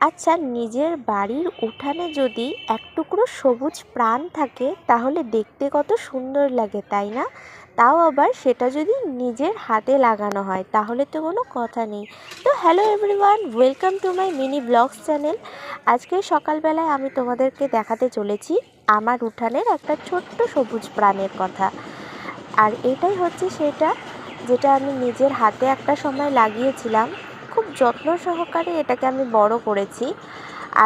আচ্ছা নিজের বাড়ির উঠানে যদি এক টুকরো সবুজ প্রাণ থাকে, তাহলে দেখতে কত সুন্দর লাগে, তাই না? তাও আবার সেটা যদি নিজের হাতে লাগানো হয়, তাহলে তো কোনো কথা নেই। তো hello everyone welcome to my mini blogs channel আজকে সকালবেলায় আমি তোমাদেরকে দেখাতে চলেছি আমার উঠানের একটা ছোট্ট সবুজ প্রাণের কথা। আর এটাই হচ্ছে সেটা, যেটা আমি নিজের হাতে একটা সময় লাগিয়েছিলাম। খুব যত্ন সহকারে এটাকে আমি বড় করেছি।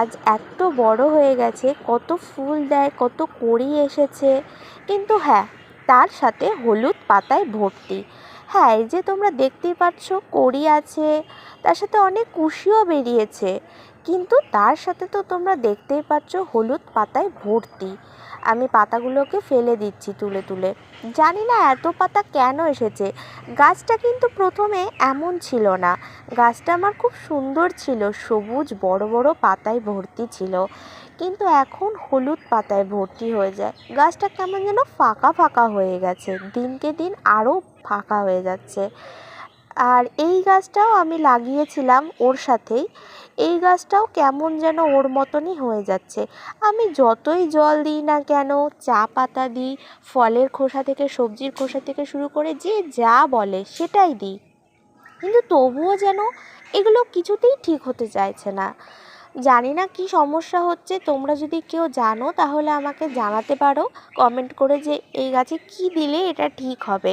আজ এত বড় হয়ে গেছে, কত ফুল দেয়, কত কড়ি এসেছে। কিন্তু হ্যাঁ তার সাথে হলুদ পাতায় ভর্তি। হ্যাঁ এই যে তোমরা দেখতেই পাচ্ছ কড়ি আছে, তার সাথে অনেক কুশিও বেরিয়েছে। কিন্তু তার সাথে তো তোমরা দেখতেই পাচ্ছ হলুদ পাতায় ভর্তি। আমি পাতাগুলোকে ফেলে দিচ্ছি তুলে তুলে। জানি না এত পাতা কেন এসেছে। গাছটা কিন্তু প্রথমে এমন ছিল না। গাছটা আমার খুব সুন্দর ছিল, সবুজ বড় বড় পাতায় ভর্তি ছিল। কিন্তু এখন হলুদ পাতায় ভর্তি হয়ে যায়। গাছটা কেমন যেন ফাঁকা ফাঁকা হয়ে গেছে। দিনকে দিন আরও ফাঁকা হয়ে যাচ্ছে। আর এই গাছটাও আমি লাগিয়েছিলাম ওর সাথেই। এই গাছটাও কেমন যেন ওর মতনই হয়ে যাচ্ছে। আমি যতই জল দিই না কেন, চা পাতা দিই, ফলের খোসা থেকে, সবজির খোসা থেকে শুরু করে যে যা বলে সেটাই দিই। কিন্তু তবুও যেন এগুলো কিছুতেই ঠিক হতে চাইছে না। জানি না কি সমস্যা হচ্ছে। তোমরা যদি কেউ জানো তাহলে আমাকে জানাতে পারো। কমেন্ট করে যে এই গাছে কি দিলে এটা ঠিক হবে।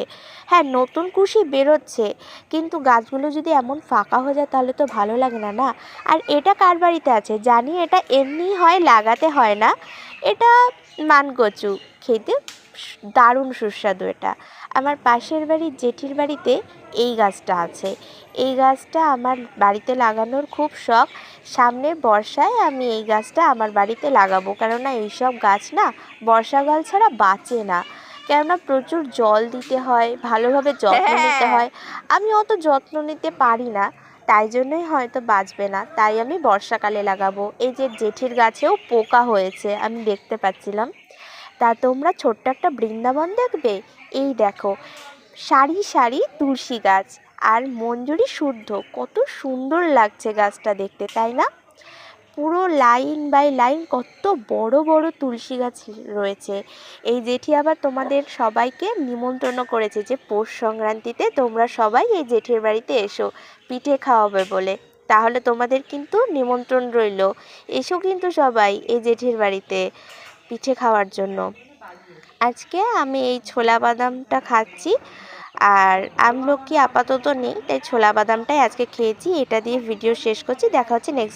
হ্যাঁ নতুন কুশি বেরোচ্ছে, কিন্তু গাছগুলো যদি এমন ফাঁকা হয়ে যায় তাহলে তো ভালো লাগে না না? আর এটা কার বাড়িতে আছে? জানি এটা এমনি হয়, লাগাতে হয় না। এটা মানকচু খেতে দারুণ সুস্বাদু এটা। আমার পাশের বাড়ির জেঠির বাড়িতে এই গাছটা আছে। এই গাছটা আমার বাড়িতে লাগানোর খুব শখ। সামনে বর্ষায় আমি এই গাছটা আমার বাড়িতে লাগাবো। কেননা এইসব গাছ না বর্ষাকাল ছাড়া বাঁচে না। কেননা প্রচুর জল দিতে হয় ভালোভাবে যত্ন নিতে হয়। আমি অত যত্ন নিতে পারি না। তাই জন্যই হয়তো বাঁচবে না, তাই আমি বর্ষাকালে লাগাবো। এই যে জেঠির গাছেও পোকা হয়েছে, আমি দেখতে পাচ্ছিলাম। তা তোমরা ছোট্ট একটা বৃন্দাবন দেখবে? এই দেখো, সারি সারি তুলসী গাছ আর মঞ্জুরি শুদ্ধ, কত সুন্দর লাগছে গাছটা দেখতে, তাই না? পুরো লাইন বাই লাইন কত বড় বড় তুলসী গাছ রয়েছে। এই জেঠি আবার তোমাদের সবাইকে নিমন্ত্রণ করেছে যে পৌষ সংক্রান্তিতে তোমরা সবাই এই জেঠির বাড়িতে এসো, পিঠে খাওয়াবে বলে। তাহলে তোমাদের কিন্তু নিমন্ত্রণ রইল। এসো কিন্তু সবাই এই জেঠির বাড়িতে পিঠে খাওয়ার জন্য। আজকে আমি এই ছোলা বাদামটা খাচ্ছি আর আমলকি আপাতত নেই, তাই ছোলা বাদামটাই আজকে খেয়েছি। এটা দিয়ে ভিডিও শেষ করছি। দেখা হচ্ছে নেক্সট